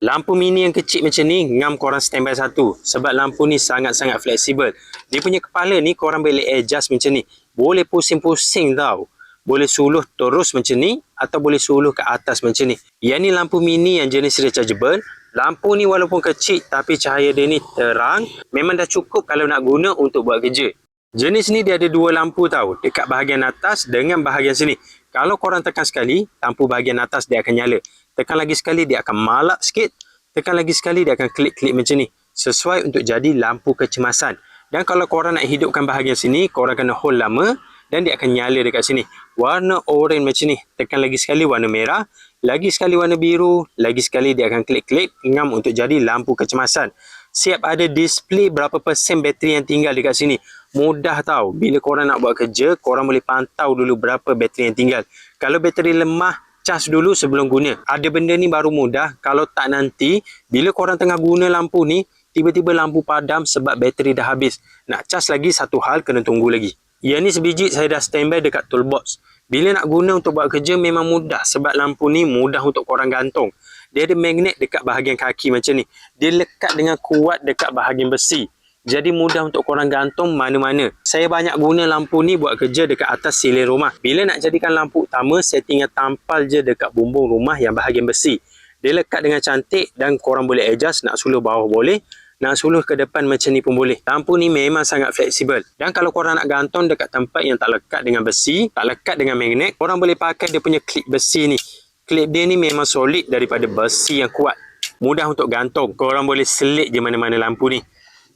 Lampu mini yang kecil macam ni, ngam korang standby satu. Sebab lampu ni sangat-sangat fleksibel. Dia punya kepala ni korang boleh adjust macam ni. Boleh pusing-pusing tau. Boleh suluh terus macam ni atau boleh suluh ke atas macam ni. Yang ni lampu mini yang jenis rechargeable. Lampu ni walaupun kecil tapi cahaya dia ni terang. Memang dah cukup kalau nak guna untuk buat kerja. Jenis ni dia ada dua lampu tau. Dekat bahagian atas dengan bahagian sini. Kalau korang tekan sekali, lampu bahagian atas dia akan nyala. Tekan lagi sekali dia akan malak sikit. Tekan lagi sekali dia akan klik-klik macam ni. Sesuai untuk jadi lampu kecemasan. Dan kalau korang nak hidupkan bahagian sini, korang kena hold lama dan dia akan nyala dekat sini. Warna orange macam ni. Tekan lagi sekali warna merah. Lagi sekali warna biru. Lagi sekali dia akan klik-klik ngam untuk jadi lampu kecemasan. Siap ada display berapa persen bateri yang tinggal dekat sini. Mudah tau. Bila korang nak buat kerja, korang boleh pantau dulu berapa bateri yang tinggal. Kalau bateri lemah, cas dulu sebelum guna. Ada benda ni baru mudah. Kalau tak nanti, bila korang tengah guna lampu ni, tiba-tiba lampu padam sebab bateri dah habis. Nak cas lagi satu hal kena tunggu lagi. Yang ni sebiji saya dah standby dekat toolbox. Bila nak guna untuk buat kerja memang mudah sebab lampu ni mudah untuk korang gantung. Dia ada magnet dekat bahagian kaki macam ni. Dia lekat dengan kuat dekat bahagian besi. Jadi mudah untuk korang gantung mana-mana. Saya banyak guna lampu ni buat kerja dekat atas silin rumah. Bila nak jadikan lampu utama, saya tinggal tampal je dekat bumbung rumah yang bahagian besi. Dia lekat dengan cantik dan korang boleh adjust nak suluh bawah boleh. Nak suluh ke depan macam ni pun boleh. Lampu ni memang sangat fleksibel. Dan kalau korang nak gantung dekat tempat yang tak lekat dengan besi, tak lekat dengan magnet, korang boleh pakai dia punya klip besi ni. Klip dia ni memang solid daripada besi yang kuat. Mudah untuk gantung. Korang boleh selit je mana-mana lampu ni.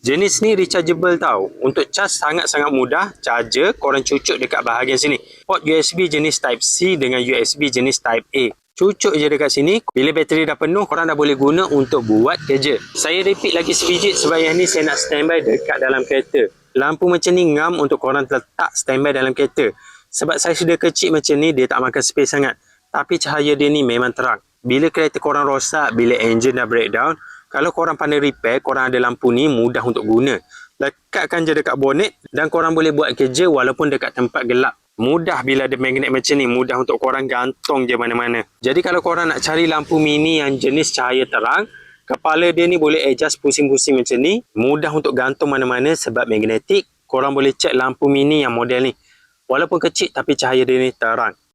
Jenis ni rechargeable tau. Untuk cas sangat-sangat mudah. Charger korang cucuk dekat bahagian sini. Port USB jenis Type C dengan USB jenis Type A. Cucuk je dekat sini. Bila bateri dah penuh, korang dah boleh guna untuk buat kerja. Saya repeat lagi sebiji sebab yang ni saya nak standby dekat dalam kereta. Lampu macam ni ngam untuk korang letak standby dalam kereta. Sebab saya sudah kecil macam ni, dia tak makan space sangat. Tapi cahaya dia ni memang terang. Bila kereta korang rosak, bila engine dah breakdown, kalau korang pandai repair, korang ada lampu ni mudah untuk guna. Lekatkan je dekat bonnet dan korang boleh buat kerja walaupun dekat tempat gelap. Mudah bila ada magnet macam ni, mudah untuk korang gantung je mana-mana. Jadi kalau korang nak cari lampu mini yang jenis cahaya terang, kepala dia ni boleh adjust pusing-pusing macam ni. Mudah untuk gantung mana-mana sebab magnetik. Korang boleh cek lampu mini yang model ni. Walaupun kecil tapi cahaya dia ni terang.